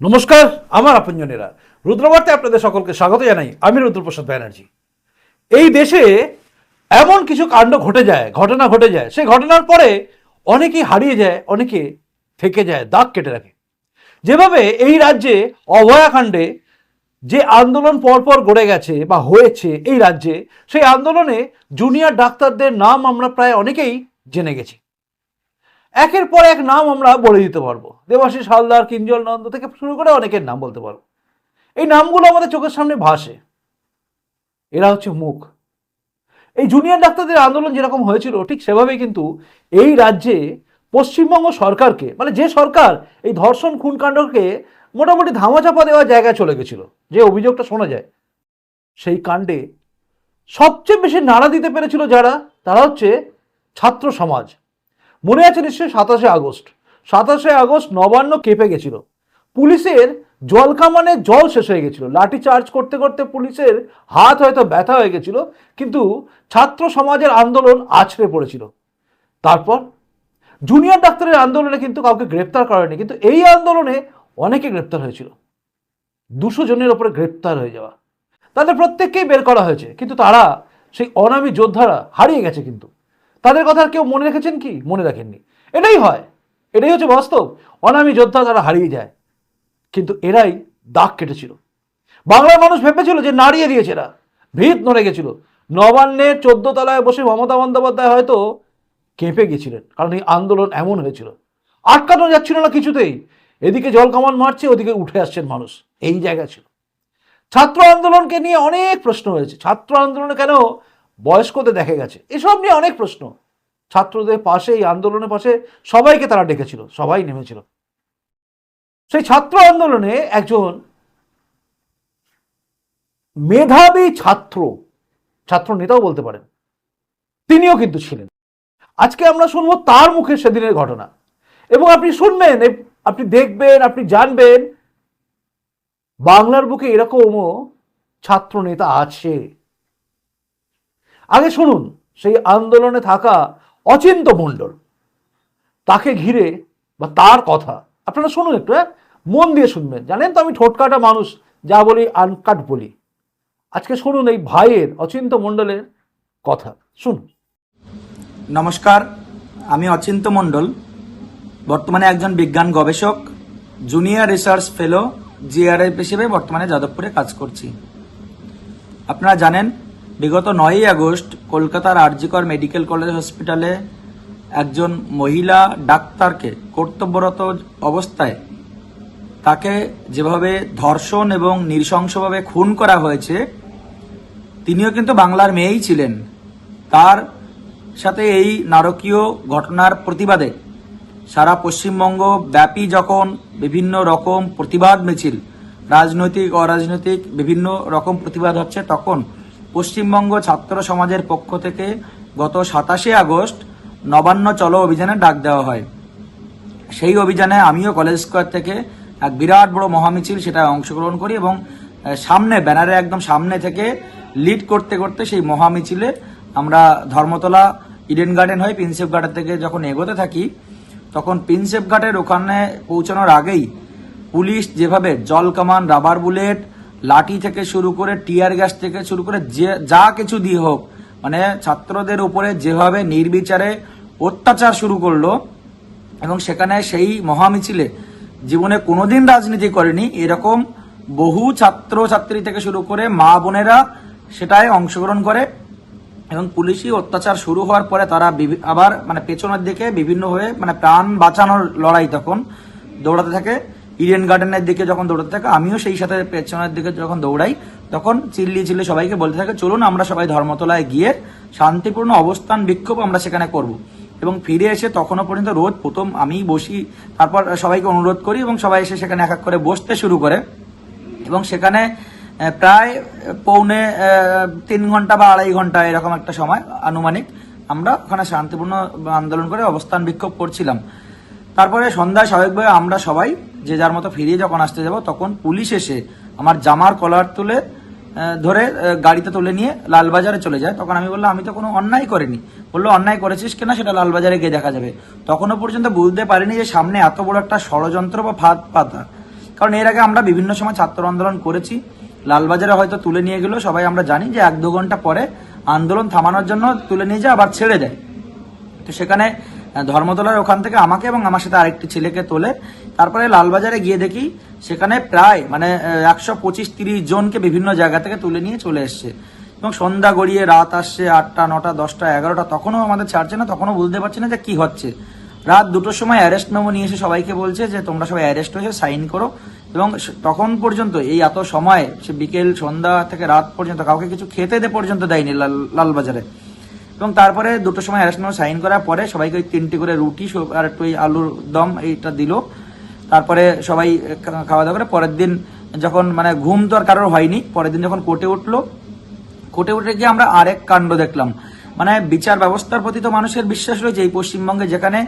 নমস্কার, আমার আপনজনেরা। রুদ্রবার্তে আপনাদের সকলকে স্বাগত জানাই। আমি রুদ্রপ্রসাদ ব্যানার্জি। এই দেশে এমন কিছু কাণ্ড ঘটে যায়, ঘটনা ঘটে যায়। সেই ঘটনার পরে অনেকেই হারিয়ে যায়, অনেকে থেকে যায়, দাগ কেটে রাখে। যেভাবে এই রাজ্যে অভয়াকাণ্ডে যে আন্দোলন পরপর গড়ে গেছে বা হয়েছে এই রাজ্যে, সেই আন্দোলনে জুনিয়র ডাক্তারদের নাম আমরা প্রায় অনেকেই জেনে গেছি। একের পর এক নাম আমরা বলে দিতে পারব। দেবাশিস হালদার, কিঞ্জল নন্দ থেকে শুরু করে অনেকের নাম বলতে পারব। এই নামগুলো আমাদের চোখের সামনে ভাসে। এরা হচ্ছে মুখ। এই জুনিয়র ডাক্তারদের আন্দোলন যেরকম হয়েছিল, ঠিক সেভাবেই কিন্তু এই রাজ্যে পশ্চিমবঙ্গ সরকারকে মানে যে সরকার এই ধর্ষণ, খুনকাণ্ডকে মোটামুটি ধামাচাপা দেওয়ার জায়গায় চলে গেছিল, যে অভিযোগটা শোনা যায়। সেই কাণ্ডে সবচেয়ে বেশি নাড়া দিতে পেরেছিল যারা, তারা হচ্ছে ছাত্র সমাজ। মনে আছে নিশ্চয়ই সাতাশে আগস্ট? সাতাশে আগস্ট নবান্ন কেঁপে গেছিল। পুলিশের জল কামানে জল শেষ হয়ে গেছিল। লাঠি চার্জ করতে করতে পুলিশের হাত হয়তো ব্যথা হয়ে গেছিল, কিন্তু ছাত্র সমাজের আন্দোলন আছড়ে পড়েছিল। তারপর জুনিয়র ডাক্তারের আন্দোলনে কিন্তু কাউকে গ্রেপ্তার করেনি, কিন্তু এই আন্দোলনে অনেকে গ্রেপ্তার হয়েছিল। দুশো জনের ওপরে গ্রেপ্তার হয়ে যাওয়া। তাদের প্রত্যেককেই বের করা হয়েছে, কিন্তু তারা সেই অনামী যোদ্ধারা হারিয়ে গেছে কিন্তু। তাদের কথা কেউ মনে রেখেছেন কি? মনে রাখেননি। এটাই হয়। এটাই হচ্ছে বাস্তব। অনামী যোদ্ধা তারা হারিয়ে যায়। কিন্তু এরাই দাগ কেটেছিল। বাংলার মানুষ ভেবেছিল যে নাড়িয়ে দিয়েছে এরা। ভিত নড়ে গেছিল। নবান্নের চোদ্দ তলায় বসে মমতা বন্দ্যোপাধ্যায় হয়তো কেঁপে গেছিলেন। কারণ এই আন্দোলন এমন হয়েছিল। আটকানো যাচ্ছিল না কিছুতেই। এদিকে জল কামান মারছে, ওদিকে উঠে আসছেন মানুষ। এই জায়গা ছিল। ছাত্র আন্দোলনকে নিয়ে অনেক প্রশ্ন হয়েছে। ছাত্র আন্দোলনে কেন বয়স্কদের দেখা গেছে। এসব নিয়ে অনেক প্রশ্ন। ছাত্রদের পাশে, এই আন্দোলনের পাশে সবাইকে তারা ডেকেছিল, সবাই নেমেছিল। সেই ছাত্র আন্দোলনে একজন মেধাবী ছাত্র ছাত্র নেতাও বলতে পারেন, তিনিও কিন্তু ছিলেন। আজকে আমরা শুনব তার মুখে সেদিনের ঘটনা। এবং আপনি শুনবেন আপনি দেখবেন, আপনি জানবেন, বাংলার বুকে এরকমও ছাত্র নেতা আছে। আগে শুনুন, সেই আন্দোলনে থাকা অচিন্ত মণ্ডল, তাকে ঘিরে বা তার কথা, আপনারা শুনুন একটু হ্যাঁ? মন দিয়ে শুনবেন। জানেন তো আমি ঠোঁটকাটা মানুষ, যা বলি আনকাট বলি। আজকে শুনুন এই ভাইয়ের, অচিন্ত মণ্ডলের কথা। শুনুন। নমস্কার, আমি অচিন্ত মণ্ডল, বর্তমানে একজন বিজ্ঞান গবেষক, জুনিয়র রিসার্চ ফেলো, জিআরএফ হিসেবে বর্তমানে যাদবপুরে কাজ করছি। আপনারা জানেন বিগত নয়ই আগস্ট কলকাতার আরজিকর মেডিকেল কলেজ হসপিটালে একজন মহিলা ডাক্তারকে কর্তব্যরত অবস্থায় তাকে যেভাবে ধর্ষণ এবং নৃশংসভাবে খুন করা হয়েছে, তিনিও কিন্তু বাংলার মেয়েই ছিলেন। তার সাথে এই নারকীয় ঘটনার প্রতিবাদে সারা পশ্চিমবঙ্গ ব্যাপী যখন বিভিন্ন রকম প্রতিবাদ মিছিল, রাজনৈতিক, অরাজনৈতিক বিভিন্ন রকম প্রতিবাদ হচ্ছে, তখন পশ্চিমবঙ্গ ছাত্র সমাজের পক্ষ থেকে গত সাতাশে আগস্ট নবান্ন চলো অভিযানে ডাক দেওয়া হয়। সেই অভিযানে আমিও কলেজ স্কোয়ার থেকে এক বিরাট বড় মহামিছিল সেটা অংশগ্রহণ করি এবং সামনে, ব্যানারে একদম সামনে থেকে লিড করতে করতে সেই মহামিছিলে আমরা ধর্মতলা ইডেন গার্ডেন হয়ে প্রিন্সেপ ঘাটের থেকে যখন এগোতে থাকি, তখন প্রিন্সেপ ঘাটের ওখানে পৌঁছানোর আগেই পুলিশ যেভাবে জল, কামান রাবার বুলেট লাঠি থেকে শুরু করে টিয়ার গ্যাস থেকে শুরু করে যে, যা কিছু দিয়ে হোক মানে ছাত্রদের উপরে যেভাবে নির্বিচারে অত্যাচার শুরু করল, এবং সেখানে সেই মহামিছিলে জীবনে কোনোদিন রাজনীতি করেনি, এরকম বহু ছাত্র ছাত্রী থেকে শুরু করে মা বোনেরা সেটায় অংশগ্রহণ করে, এবং পুলিশি অত্যাচার শুরু হওয়ার পরে তারা আবার মানে পেছনের দিকে বিভিন্ন হয়ে মানে প্রাণ বাঁচানোর লড়াই তখন দৌড়াতে থাকে। ইডেন গার্ডেনের দিকে যখন দৌড়াতে থাকে, আমিও সেই সাথে পেছনের দিকে যখন দৌড়াই, তখন চিল্লি চিল্লি সবাইকে বলতে থাকে, চলুন আমরা সবাই ধর্মতলায় গিয়ে শান্তিপূর্ণ অবস্থান, বিক্ষোভ আমরা সেখানে করব। এবং ফিরে এসে তখনও পর্যন্ত রোজ প্রথম আমি বসি, তারপর সবাইকে অনুরোধ করি এবং সবাই এসে সেখানে এক এক করে বসতে শুরু করে। এবং সেখানে প্রায় পৌনে তিন ঘণ্টা বা আড়াই ঘণ্টা এরকম একটা সময় আনুমানিক আমরা ওখানে শান্তিপূর্ণ আন্দোলন করে অবস্থান বিক্ষোভ করছিলাম। তারপরে সন্ধ্যায় স্বাভাবিকভাবে আমরা সবাই, যে যার মতো ফিরিয়ে যখন আসতে যাব, তখন পুলিশ এসে আমার জামার কলার তুলে ধরে গাড়িতে তুলে নিয়ে লালবাজারে চলে যায়। তখন আমি বললাম, আমি তো কোনো অন্যায় করিনি। বলল, অন্যায় করেছিস কিনা সেটা লালবাজারে গিয়ে দেখা যাবে। তখনও পর্যন্ত বুঝতে পারিনি যে সামনে এত বড় একটা ষড়যন্ত্র বা ফাঁদ পাতা। কারণ এর আগে আমরা বিভিন্ন সময় ছাত্র আন্দোলন করেছি। লালবাজারে হয়তো তুলে নিয়ে গেলেও সবাই আমরা জানি যে এক দু ঘণ্টা পরে আন্দোলন থামানোর জন্য তুলে নিয়ে যায়, আবার ছেড়ে দেয়। তো সেখানে ধর্মতলার ওখান থেকে আমাকে এবং আমার সাথে আরেকটি ছেলেকে তোলে। তারপরে লালবাজারে গিয়ে দেখি সেখানে প্রায় মানে একশো পঁচিশ তিরিশ জনকে বিভিন্ন জায়গা থেকে তুলে নিয়ে চলে এসছে। এবং সন্ধ্যা গড়িয়ে রাত আসছে আটটা, নটা, দশটা, এগারোটা, তখনও আমাদের ছাড়ছে না, তখনও বুঝতে পারছি না যে কি হচ্ছে। রাত দুটোর সময় অ্যারেস্ট মেমো নিয়ে এসে সবাইকে বলছে যে, তোমরা সবাই অ্যারেস্ট হয়েছে সাইন করো। এবং তখন পর্যন্ত, এই এত সময়, সে বিকেল সন্ধ্যা থেকে রাত পর্যন্ত কাউকে কিছু খেতে দে পর্যন্ত দেয়নি লাল- লালবাজারে। এবং তারপরে দুটোর সময় মেমো সাইন করার পরে সবাইকে ওই তিনটি করে রুটি আর একটু আলুর দম এইটা দিল। তারপরে সবাই খাওয়া দাওয়া করে পরের দিন যখন মানে ঘুম তো আর কারোর হয়নি, পরের দিন যখন কোর্টে উঠল, কোর্টে উঠে গিয়ে আমরা আরেক কাণ্ড দেখলাম। মানে বিচার ব্যবস্থার প্রতি তো মানুষের বিশ্বাস রয়েছে, এই পশ্চিমবঙ্গে যেখানে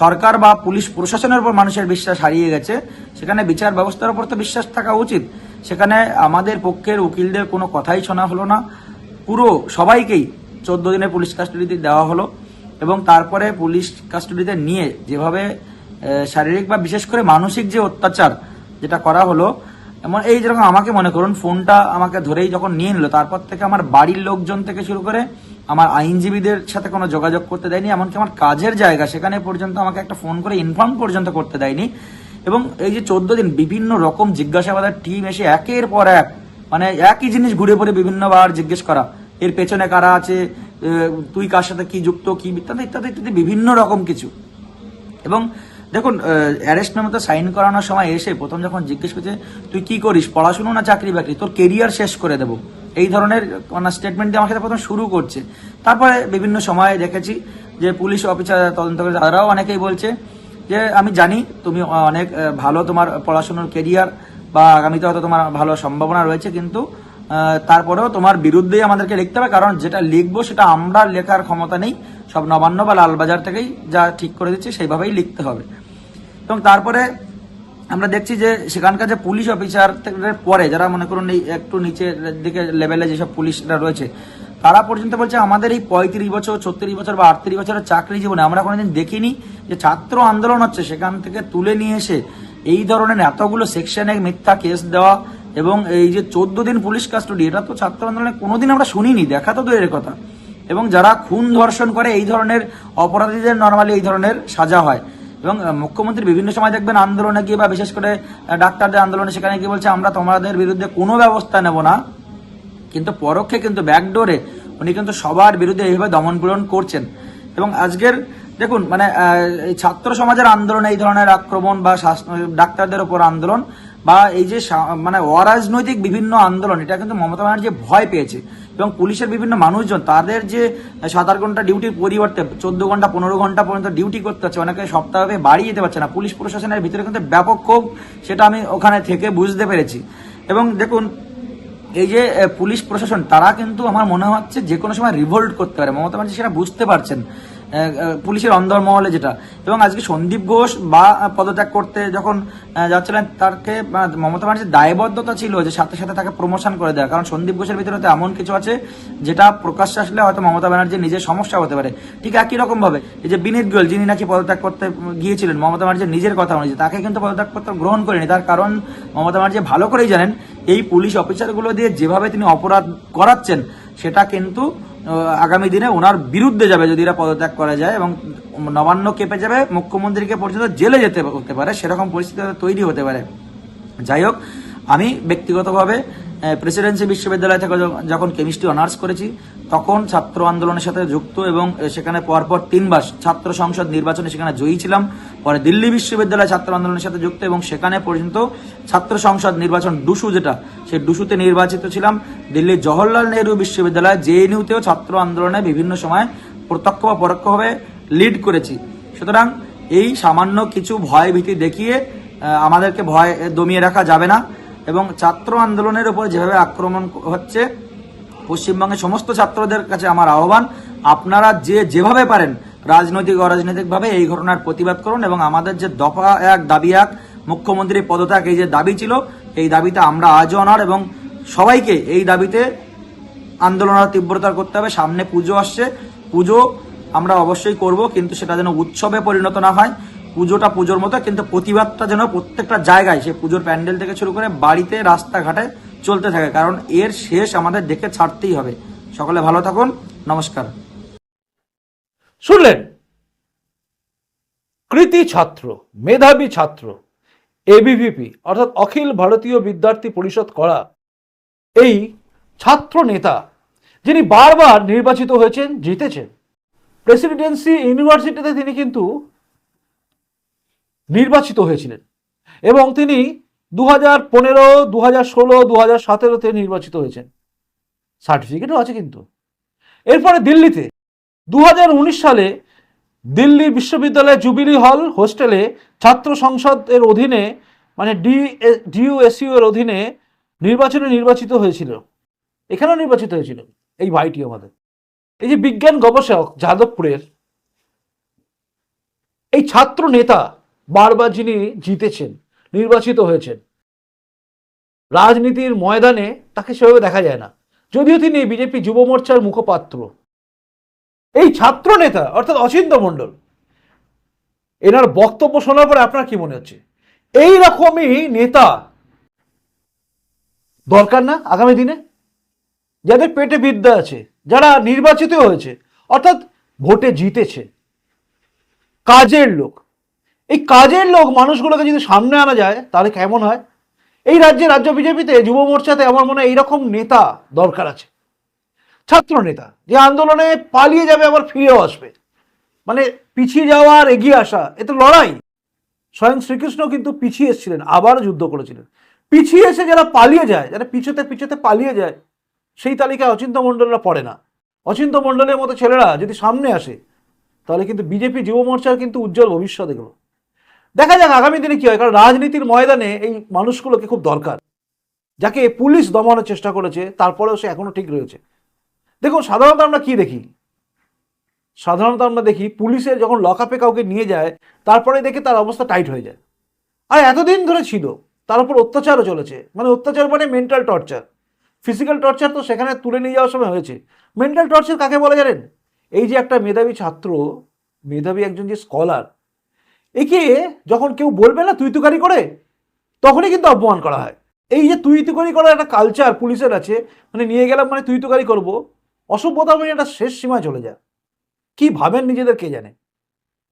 সরকার বা পুলিশ প্রশাসনের উপর মানুষের বিশ্বাস হারিয়ে গেছে, সেখানে বিচার ব্যবস্থার উপর তো বিশ্বাস থাকা উচিত। সেখানে আমাদের পক্ষের উকিলদের কোনো কথাই শোনা হলো না। পুরো সবাইকেই চোদ্দ দিনের পুলিশ কাস্টডিতে দেওয়া হলো এবং তারপরে পুলিশ কাস্টডিতে নিয়ে যেভাবে শারীরিক বা বিশেষ করে মানসিক যে অত্যাচার যেটা করা হলো, এমন এই যেরকম আমাকে মনে করুন, ফোনটা আমাকে ধরেই যখন নিয়ে নিল, তারপর থেকে আমার বাড়ির লোকজন থেকে শুরু করে আমার আইনজীবীদের সাথে কোনো যোগাযোগ করতে দেয়নি, এমনকি আমার কাজের জায়গা সেখানে পর্যন্ত আমাকে একটা ফোন করে ইনফর্ম পর্যন্ত করতে দেয়নি। এবং এই যে চোদ্দ দিন বিভিন্ন রকম জিজ্ঞাসাবাদের টিম এসে একের পর এক মানে একই জিনিস ঘুরে পড়ে বিভিন্নবার জিজ্ঞেস করা এর পেছনে কারা আছে তুই কার সাথে কি যুক্ত, কি ইত্যাদি ইত্যাদি ইত্যাদি বিভিন্ন রকম কিছু। এবং দেখুন অ্যারেস্ট মেমোতে সাইন করানোর সময় এসে প্রথম যখন জিজ্ঞেস করছে, তুই কি করিস? পড়াশুনো না চাকরি বাকরি? তোর কেরিয়ার শেষ করে দেবো। এই ধরনের স্টেটমেন্ট দিয়ে আমার সাথে প্রথম শুরু করছে। তারপরে বিভিন্ন সময়ে দেখেছি যে পুলিশ অফিসার, তদন্ত করে, তারাও অনেকেই বলছে যে, আমি জানি তুমি অনেক ভালো তোমার পড়াশুনোর কেরিয়ার বা আগামীতে হয়তো তোমার ভালো সম্ভাবনা রয়েছে, কিন্তু তারপরেও তোমার বিরুদ্ধেই আমাদেরকে লিখতে হবে, কারণ যেটা লিখব সেটা আমরা লেখার ক্ষমতা নেই, সব নবান্ন বা লালবাজার থেকেই যা ঠিক করে দিচ্ছে সেইভাবেই লিখতে হবে। এবং তারপরে আমরা দেখছি যে সেখানকার যে পুলিশ অফিসার পরে, যারা মনে করুন এই একটু নিচের দিকে লেভেলে যেসব পুলিশরা রয়েছে, তারা পর্যন্ত বলছে আমাদের এই পঁয়ত্রিশ বছর, ছত্রিশ বছর বা আটত্রিশ বছরের চাকরি জীবনে আমরা কোনোদিন দেখিনি যে ছাত্র আন্দোলন হচ্ছে, সেখান থেকে তুলে নিয়ে এসে এই ধরনের এতগুলো সেকশনে মিথ্যা কেস দেওয়া এবং এই যে চোদ্দ দিন পুলিশ কাস্টডি, এটা তো ছাত্র আন্দোলনে কোনোদিন আমরা শুনিনি, দেখা তো দূরের কথা। এবং যারা খুন ধর্ষণ করে, এই ধরনের অপরাধীদের নর্মালি এই ধরনের সাজা হয়। এবং মুখ্যমন্ত্রী বিভিন্ন সময় দেখবেন আন্দোলনে গিয়ে বা বিশেষ করে ডাক্তারদের আন্দোলনে সেখানে গিয়ে বলছে, আমরা তোমাদের বিরুদ্ধে কোনো ব্যবস্থা নেব না। কিন্তু পরোক্ষে কিন্তু ব্যাকডোরে উনি কিন্তু সবার বিরুদ্ধে এইভাবে দমন পীড়ন করছেন। এবং আজকের, দেখুন মানে ছাত্র সমাজের আন্দোলন এই ধরনের আক্রমণ বা ডাক্তারদের ওপর আন্দোলন বা এই যে মানে অরাজনৈতিক বিভিন্ন আন্দোলন, এটা কিন্তু মমতা ব্যানার্জি ভয় পেয়েছে। এবং পুলিশের বিভিন্ন মানুষজন, তাদের যে সাত আট ঘণ্টা ডিউটির পরিবর্তে চোদ্দ ঘণ্টা, পনেরো ঘণ্টা পর্যন্ত ডিউটি করতে হচ্ছে, অনেকে সপ্তাহে বাড়ি যেতে পারছে না। পুলিশ প্রশাসনের ভিতরে কিন্তু ব্যাপক ক্ষোভ, সেটা আমি ওখানে থেকে বুঝতে পেরেছি। এবং দেখুন, এই যে পুলিশ প্রশাসন, তারা কিন্তু আমার মনে হচ্ছে যে কোনো সময় রিভোল্ট করতে পারে। মমতা ব্যানার্জি সেটা বুঝতে পারছেন। পুলিশের অন্দরমহলে যেটা। এবং আজকে সন্দীপ ঘোষ বা পদত্যাগ করতে যখন যাচ্ছিলেন তাকে মমতা ব্যানার্জির দায়বদ্ধতা ছিল যে সাথে সাথে তাকে প্রমোশন করে দেওয়া। কারণ সন্দীপ ঘোষের ভিতরে তো এমন কিছু আছে যেটা প্রকাশ্যে আসলে হয়তো মমতা ব্যানার্জির নিজের সমস্যা হতে পারে। ঠিক একই রকম ভাবে এই যে বিনীত গোয়েল, যিনি নাকি পদত্যাগ করতে গিয়েছিলেন, মমতা ব্যানার্জির নিজের কথা অনুযায়ী, তাকে কিন্তু পদত্যাগপত্র গ্রহণ করেনি। তার কারণ মমতা ব্যানার্জি ভালো করেই জানেন, এই পুলিশ অফিসারগুলো দিয়ে যেভাবে তিনি অপরাধ করাচ্ছেন, সেটা কিন্তু আগামী দিনে ওনার বিরুদ্ধে যাবে যদি এরা পদত্যাগ করা যায় এবং নবান্ন কেঁপে যাবে, মুখ্যমন্ত্রীকে পর্যন্ত জেলে যেতে হতে পারে, সেরকম পরিস্থিতি তৈরি হতে পারে। যাই হোক, আমি ব্যক্তিগতভাবে প্রেসিডেন্সি বিশ্ববিদ্যালয় থেকে যখন কেমিস্ট্রি অনার্স করেছি, তখন ছাত্র আন্দোলনের সাথে যুক্ত এবং সেখানে পরপর তিনবার ছাত্র সংসদ নির্বাচনে সেখানে জয়ী ছিলাম। পরে দিল্লি বিশ্ববিদ্যালয় ছাত্র আন্দোলনের সাথে যুক্ত এবং সেখানে পর্যন্ত ছাত্র সংসদ নির্বাচন ডুসু যেটা, সেই ডুসুতে নির্বাচিত ছিলাম। দিল্লির জওহরলাল নেহরু বিশ্ববিদ্যালয় জেএনইউতেও ছাত্র আন্দোলনে বিভিন্ন সময় প্রত্যক্ষ বা পরোক্ষভাবে লিড করেছি। সুতরাং এই সামান্য কিছু ভয় ভীতি দেখিয়ে আমাদেরকে ভয় দমিয়ে রাখা যাবে না। এবং ছাত্র আন্দোলনের উপর যেভাবে আক্রমণ হচ্ছে, পশ্চিমবঙ্গের সমস্ত ছাত্রদের কাছে আমার আহ্বান, আপনারা যে যেভাবে পারেন, রাজনৈতিক, অরাজনৈতিকভাবে এই ঘটনার প্রতিবাদ করুন এবং আমাদের যে দফা এক দাবি এক মুখ্যমন্ত্রী পদত্যাগ, এই যে দাবি ছিল, এই দাবিতে আমরা আজও অনার এবং সবাইকে এই দাবিতে আন্দোলন আরও তীব্রতর করতে হবে। সামনে পুজো আসছে। পুজো আমরা অবশ্যই করব, কিন্তু সেটা যেন উৎসবে পরিণত না হয়। পুজোটা পুজোর মতো, কিন্তু প্রতিবাদটা যেন প্রত্যেকটা জায়গায় সে পুজোর প্যান্ডেল থেকে শুরু করে বাড়িতে, রাস্তাঘাটে চলতে থাকে, কারণ এর শেষ আমাদের দেখে ছাড়তেই হবে। সকলে ভালো থাকুন, নমস্কার। শুনলেন? কৃতি ছাত্র, মেধাবী ছাত্র এবিভিপি অর্থাৎ অখিল ভারতীয় বিদ্যার্থী পরিষদ করা। এই ছাত্র নেতা, যিনি বারবার নির্বাচিত হয়েছেন, জিতেছেন। প্রেসিডেন্সি ইউনিভার্সিটিতে তিনি কিন্তু নির্বাচিত হয়েছিলেন। এবং তিনি দু হাজার পনেরো দু হাজার ষোলো দু হাজার সতেরোতে নির্বাচিত হয়েছেন। সার্টিফিকেটও আছে কিন্তু। এরপরে দিল্লিতে দু হাজার উনিশ সালে দিল্লি বিশ্ববিদ্যালয়ের জুবিলি হল হোস্টেলে ছাত্র সংসদের অধীনে মানে ডি ডিইউএসইউ এর অধীনে নির্বাচনে নির্বাচিত হয়েছিল। এখানেও নির্বাচিত হয়েছিল এই ভাইটি আমাদের। এই যে বিজ্ঞান গবেষক যাদবপুরের এই ছাত্র নেতা বারবার যিনি জিতেছেন, নির্বাচিত হয়েছেন, রাজনীতির ময়দানে তাকে সেভাবে দেখা যায় না। যদিও তিনি বিজেপি যুব মোর্চার মুখপাত্র। এই ছাত্র নেতা, অর্থাৎ অচিন্ত মণ্ডল, এনার বক্তব্য শোনার পরে আপনার কি মনে হচ্ছে? এই রকমই নেতা দরকার না আগামী দিনে? যাদের পেটে বিদ্যা আছে, যারা নির্বাচিত হয়েছে, অর্থাৎ ভোটে জিতেছে, কাজের লোক এই কাজের লোক মানুষগুলোকে যদি সামনে আনা যায়, তাহলে কেমন হয়? এই রাজ্যে, রাজ্য বিজেপিতে, যুব মোর্চাতে আমার মনে হয় এইরকম নেতা দরকার আছে। ছাত্র নেতা, যে আন্দোলনে পালিয়ে যাবে, আবার ফিরেও আসবে। মানে পিছিয়ে যাওয়া আর এগিয়ে আসা, এ তো লড়াই। স্বয়ং শ্রীকৃষ্ণ কিন্তু পিছিয়ে এসেছিলেন, আবার যুদ্ধ করেছিলেন। পিছিয়ে এসে যারা পালিয়ে যায়, যারা পিছতে পিছতে পালিয়ে যায়, সেই তালিকায় অচিন্ত মণ্ডলরা পড়ে না। অচিন্ত মণ্ডলের মতো ছেলেরা যদি সামনে আসে, তাহলে কিন্তু বিজেপি যুব মোর্চার কিন্তু উজ্জ্বল ভবিষ্যৎ এগুলো। দেখা যাক আগামী দিনে কি হয়, কারণ রাজনীতির ময়দানে এই মানুষগুলোকে খুব দরকার। যাকে পুলিশ দমানোর চেষ্টা করেছে, তারপরেও সে এখনও ঠিক রয়েছে। দেখুন, সাধারণত আমরা কি দেখি? সাধারণত আমরা দেখি, পুলিশের যখন লকআপে কাউকে নিয়ে যায় তারপরে দেখে তার অবস্থা টাইট হয়ে যায়। আর এতদিন ধরে ছিল, তার উপর অত্যাচারও চলেছে। মানে অত্যাচার মানে মেন্টাল টর্চার ফিজিক্যাল টর্চার তো সেখানে তুলে নিয়ে যাওয়ার সময় হয়েছে। মেন্টাল টর্চার কাকে বলে জানেন? এই যে একটা মেধাবী ছাত্র, মেধাবী একজন যে স্কলার একে যখন কেউ বলবে না তুই তুকারি করে, তখনই কিন্তু অপমান করা হয়। এই যে তুই তুকারি করার একটা কালচার পুলিশের আছে মানে নিয়ে গেলাম মানে তুই তুকারি করব, অসভ্যতা মানে একটা শেষ সীমায় চলে যায়। কি ভাবেন নিজেদের কে জানে?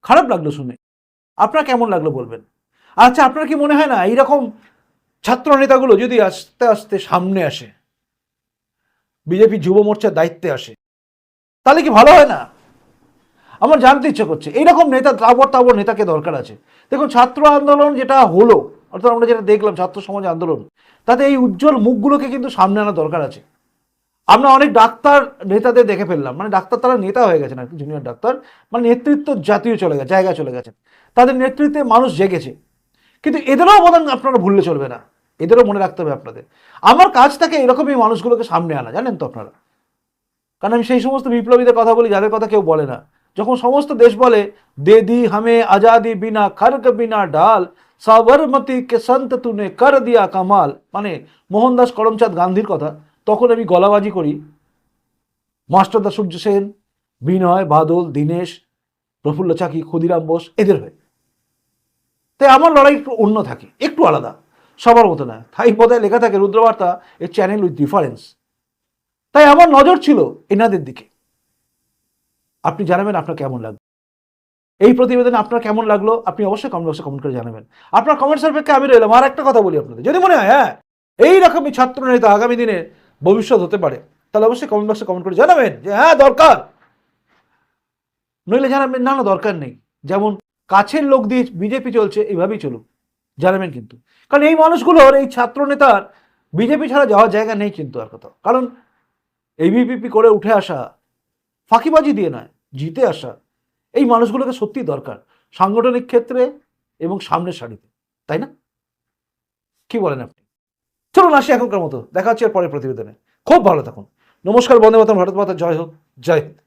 খারাপ লাগল শুনে। আপনার কেমন লাগল বলবেন? আচ্ছা আপনার কি মনে হয় না এইরকম ছাত্র নেতাগুলো যদি আস্তে আস্তে সামনে আসে, বিজেপি যুব মোর্চার দায়িত্বে আসে, তাহলে কি ভালো হয় না? আমার জানতে ইচ্ছে করছে। এইরকম নেতা তাবর তাবর নেতাকে দরকার আছে। দেখুন, ছাত্র আন্দোলন যেটা হলো, অর্থাৎ আমরা যেটা দেখলাম, ছাত্র সমাজ আন্দোলন, তাতে এই উজ্জ্বল মুখগুলোকে কিন্তু সামনে আনা দরকার আছে। আমরা অনেক ডাক্তার নেতাদের দেখে ফেললাম। মানে ডাক্তার তারা নেতা হয়ে গেছেন, আর জুনিয়র ডাক্তার। মানে নেতৃত্ব জাতীয় চলে গেছে জায়গায় চলে গেছে। তাদের নেতৃত্বে মানুষ জেগেছে। কিন্তু এদেরও অবদান আপনারা ভুললে চলবে না। এদেরও মনে রাখতে হবে আপনাদের। আমার কাজ থাকে এরকমই মানুষগুলোকে সামনে আনা, জানেন তো আপনারা? কারণ আমি সেই সমস্ত বিপ্লবীদের কথা বলি, যাদের কথা কেউ বলে না। যখন সমস্ত দেশ বলে, দে দি হামে আজাদি বিনা খর্গ বিনা ডাল সাবরমতি কে সন্ত তুনে কর দিয়া কামাল। মানে মোহনদাস করমচাঁদ গান্ধীর কথা। তখন আমি গলাবাজি করি। মাস্টারদা সূর্য সেন, বিনয়, বাদল, দীনেশ, প্রফুল্ল চাকি, ক্ষুদিরাম বোস, এদের হয়ে। তাই আমার লড়াই একটু অন্য থাকে, একটু আলাদা, সবার মতো না। তাই পদায় লেখা থাকে, Rudrabarta, a channel with difference তাই আমার নজর ছিল এনাদের দিকে। আপনি জানাবেন আপনার কেমন লাগবে এই প্রতিবেদন আপনার কেমন লাগল, আপনি অবশ্যই কমেন্ট বক্সে কমেন্ট করে জানাবেন। আপনার কমেন্টস অপেক্ষা আমি রইলাম, আর একটা কথা বলি আপনাদের। যদি মনে হয় হ্যাঁ এই রকমই ছাত্র নেতা আগামী দিনে ভবিষ্যৎ হতে পারে, তাহলে অবশ্যই কমেন্ট বক্সে কমেন্ট করে জানাবেন যে হ্যাঁ দরকার। নইলে জানাবেন, না না, দরকার নেই। যেমন কাছের লোক দিয়ে বিজেপি চলছে, এইভাবেই চলুক। জানাবেন কিন্তু। কারণ এই মানুষগুলোর, এই ছাত্র নেতার বিজেপি ছাড়া যাওয়ার জায়গা নেই কিন্তু আর কথা কারণ এবিপিপি করে উঠে আসা ফাঁকিবাজি দিয়ে নয়। জিতে আসা, এই মানুষগুলোকে সত্যি দরকার সাংগঠনিক ক্ষেত্রে এবং সামনের সারিতে, তাই না? কি বলেন আপনি? চলুন আসি এখনকার মতো, দেখা হচ্ছে এর পরের প্রতিবেদনে। খুব ভালো থাকুন। নমস্কার, বন্দে মাতরম, ভারত মাতা, জয় হোক, জয় হিন্দ।